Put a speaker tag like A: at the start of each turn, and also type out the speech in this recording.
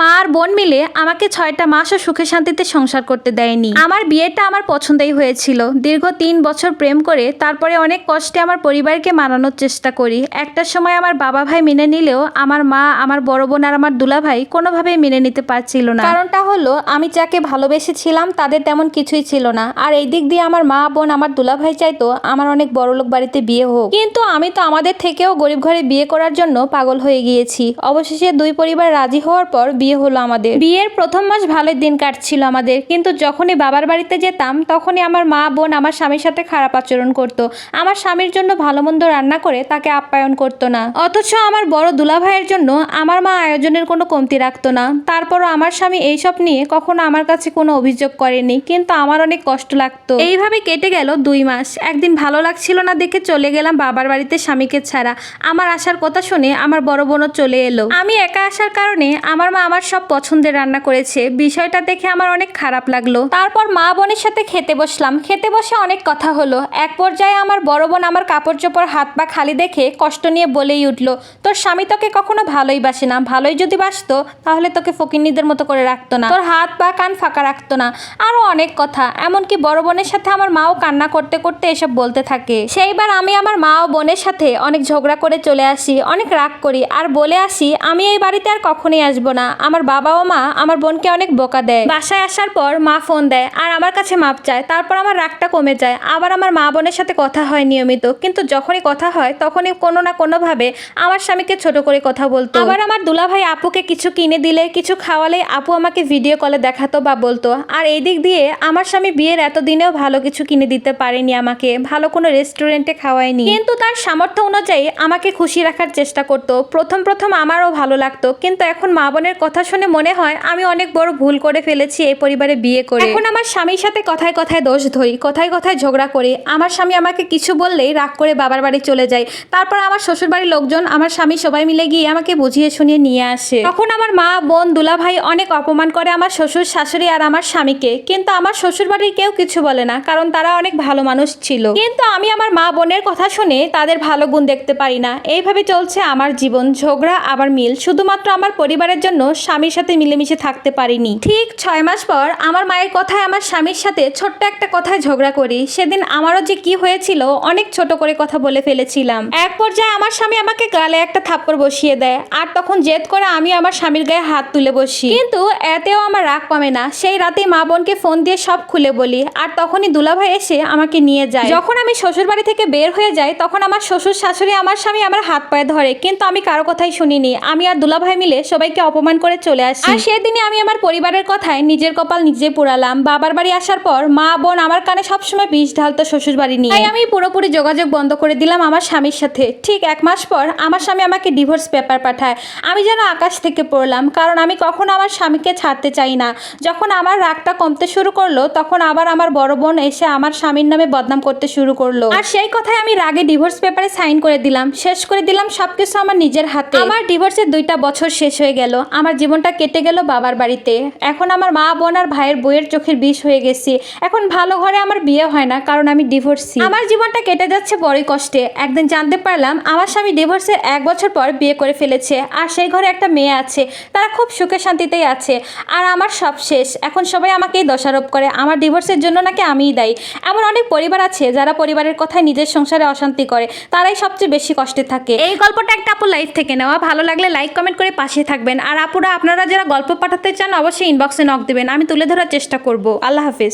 A: মা আর বোন মিলে আমাকে ছয়টা মাসও সুখে শান্তিতে সংসার করতে দেয়নি। আমার বিয়েটা আমার পছন্দই হয়েছিল। দীর্ঘ তিন বছর প্রেম করে তারপরে অনেক কষ্টে আমার পরিবারকে মানানোর চেষ্টা করি। একটা সময় আমার বাবা ভাই মেনে নিলেও আমার মা, আমার বড় বোন আর আমার দুলা ভাই কোনোভাবেই মেনে নিতে পারছিল না। কারণটা হলো, আমি যাকে ভালোবেসেছিলাম তাদের তেমন কিছুই ছিল না। আর এই দিক দিয়ে আমার মা, বোন, আমার দুলা ভাই চাইতো আমার অনেক বড়লোক বাড়িতে বিয়ে হোক। কিন্তু আমি তো আমাদের থেকেও গরিব ঘরে বিয়ে করার জন্য পাগল হয়ে গিয়েছি। অবশেষে দুই পরিবার রাজি হওয়ার পর বিয়ে হলো আমাদের। বিয়ের প্রথম মাস ভালোই দিন কাটছিল আমাদের, কিন্তু যখনই বাবার বাড়িতে যেতাম, তখনই আমার মা, বোন আমার স্বামীর সাথে খারাপ আচরণ করত। আমার স্বামীর জন্য ভালো মন্দ রান্না করে তাকে আপ্যায়ন করতো না। অথচ আমার বড় দুলা ভাইয়ের জন্য আমার মা আয়োজনের কোনো কমতি রাখতো না। তারপরও আমার স্বামী এইসব নিয়ে কখনো আমার কাছে কোনো অভিযোগ করেনি, কিন্তু আমার অনেক কষ্ট লাগতো। এইভাবে কেটে গেল দুই মাস। একদিন ভালো লাগছিল না দেখে চলে গেলাম বাবার বাড়িতে স্বামীকে ছাড়া। আমার আসার কথা শুনে আমার বড় বোনও চলে এলো। আমি একা আসার কারণে আমার মা আমার সব পছন্দের রান্না করেছে। বিষয়টা দেখে আমার অনেক খারাপ লাগল। তারপর মা বোনের সাথে খেতে বসলাম। খেতে বসে অনেক কথা হলো। এক পর্যায়ে আমার বড় বোন আমার কাপড় চোপড় হাত পা খালি দেখে কষ্ট নিয়ে বলেই উঠল, তোর স্বামী তোকে কখনো ভালোই বাসে না। ভালোই যদি বাসতো, তাহলে তোকে ফকিন্নিদের মতো করে রাখতো না। তোর হাত পা কান ফাঁকা রাখতো না। আরও অনেক কথা। এমনকি বড় বোনের সাথে আমার মাও কান্না করতে করতে এসব বলতে থাকে। সেইবার আমি আমার মা ও বোনের সাথে অনেক ঝগড়া করে চলে আসি, অনেক রাগ করি। আর বলে আসি, আমি এই বাড়িতে আর কখনোই আসব না। আমার বাবা ও মা আমার বোনকে অনেক বোকা দেয়। বাসায় আসার পর মা ফোন দেয়, আর আমার কাছে মাপ চায়। তারপর আমার রাগটা কমে যায়। আবার আমার মা বোনের সাথে কথা হয় নিয়মিত। কিন্তু যখনই কথা হয়, তখনই কোনো না কোনোভাবে আমার স্বামীকে ছোট করে কথা বলতো। আবার আমার দুলাভাই আপুকে কিছু কিনে দিলে, কিছু খাওয়ালে আপু আমাকে ভিডিও কলে দেখাতো বা বলতো। আর এই দিক দিয়ে আমার স্বামী বিয়ের এতদিনেও ভালো কিছু কিনে দিতে পারেনি আমাকে। ভালো কোনো রেস্টুরেন্টে খাওয়ায়নি। কিন্তু তার সামর্থ্য অনুযায়ী আমাকে খুশি রাখার চেষ্টা করতো। প্রথম প্রথম আমারও ভালো লাগতো। কিন্তু এখন মা বোনের কথা শুনে মনে হয় আমি অনেক বড় ভুল করে ফেলেছি এই পরিবারে বিয়ে করে। এখন আমার স্বামীর সাথে কথায় কথায় দোষ ধরি, কথায় কথায় ঝগড়া করি। আমার স্বামী আমাকে কিছু বললেই রাগ করে বাবার বাড়ি চলে যায়। তারপর আমার শ্বশুর বাড়ির লোকজন, আমার স্বামী সবাই মিলে গিয়ে আমাকে বুঝিয়ে শুনিয়ে নিয়ে আসে। তখন আমার মা, বোন দুলা ভাই অনেক অপমান করে আমার শ্বশুর, শাশুড়ি আর আমার স্বামীকে। কিন্তু আমার শ্বশুর বাড়ির কেউ কিছু বলে না, কারণ তারা অনেক ভালো মানুষ ছিল। কিন্তু আমি আমার মা, বোনের কথা শুনে তাদের ভালো গুণ দেখতে পারি না। এইভাবে চলছে আমার জীবন। ঝগড়া, আবার মিল। শুধুমাত্র আমার পরিবারের জন্য স্বামীর সাথে মিলেমিশে থাকতে পারিনি। ঠিক ছয় মাস পর আমার মায়ের কথায় আমার স্বামীর সাথে ছোট্ট একটা কথায় ঝগড়া করি। সেদিন আমারও যে কি হয়েছিল, অনেক ছোট করে কথা বলে ফেলেছিলাম। এক পর্যায়ে আমার স্বামী আমাকে গালে একটা থাপ্পড় বসিয়ে দেয়, আর তখন জেদ করে আমি আমার স্বামীর গায়ে হাত তুলে বসি। কিন্তু এতেও আমার রাগ কমে না। সেই রাতে মা বোনকে ফোন দিয়ে সব খুলে বলি, আর তখনই দুলাভাই এসে আমাকে নিয়ে যায়। যখন আমি শ্বশুর বাড়ি থেকে বের হয়ে যাই, তখন আমার শ্বশুর শাশুড়ি আমার স্বামী আমার হাত পায়ে ধরে, কিন্তু আমি কারও কথাই শুনিনি। আমি আর দুলাভাই মিলে সবাইকে অপমান করে চলে আসি। আর সেদিনই আমি আমার পরিবারের কথায় নিজের কপাল নিজে পুরালাম বাবার বাড়ি আসার পর মা বোন আমার কানে সবসময় বিষ ঢালতো শ্বশুর বাড়ি নিয়ে। তাই আমি পুরোপুরি যোগাযোগ বন্ধ করে দিলাম আমার স্বামীর সাথে। ঠিক এক মাস পর আমার স্বামী আমাকে ডিভোর্স পেপার পাঠায়। আমি যেন আকাশ থেকে পড়লাম কারণ আমি কখনো আমার স্বামীকে ছাড়তে চাই না। যখন আমার রাগটা কমতে শুরু করল তখন আবার আমার বড় বোন এসে আমার স্বামীর নামে বদনাম করতে শুরু করল। আর সেই কথায় আমি রাগে ডিভোর্স পেপারে সাইন করে দিলাম। শেষ করে দিলাম সবকিছু আমার নিজের হাতে। আমার ডিভোর্সের দুইটা বছর শেষ হয়ে গেল। আমার জীবনটা কেটে গেল বাবার বাড়িতে। এখন আমার মা, বোন আর ভাইয়ের বইয়ের চোখের বিষ হয়ে গেছি। এখন ভালো ঘরে আমার বিয়ে হয় না, কারণ আমি ডিভোর্সি আমার জীবনটা কেটে যাচ্ছে বড়ই কষ্টে। একদিন জানতে পারলাম, আমার স্বামী ডিভোর্সের এক বছর পর বিয়ে করে ফেলেছে। আর সেই ঘরে একটা মেয়ে আছে। তারা খুব সুখে শান্তিতেই আছে। আর আমার সব শেষ। এখন সবাই আমাকেই দোষারোপ করে। আমার ডিভোর্সের জন্য নাকি আমিই দায়ী। এমন অনেক পরিবার আছে, যারা পরিবারের কথায় নিজের সংসারে অশান্তি করে। তারাই সবচেয়ে বেশি কষ্টে থাকে। এই গল্পটা একটা আপু লাইফ থেকে নেওয়া। ভালো লাগলে লাইক কমেন্ট করে পাশে থাকবেন। আর আপুরা আপনারা যারা গল্প পাঠাতে চান, অবশ্যই ইনবক্সে নক দেবেন। আমি তুলে ধরার চেষ্টা করব। আল্লাহ হাফিজ।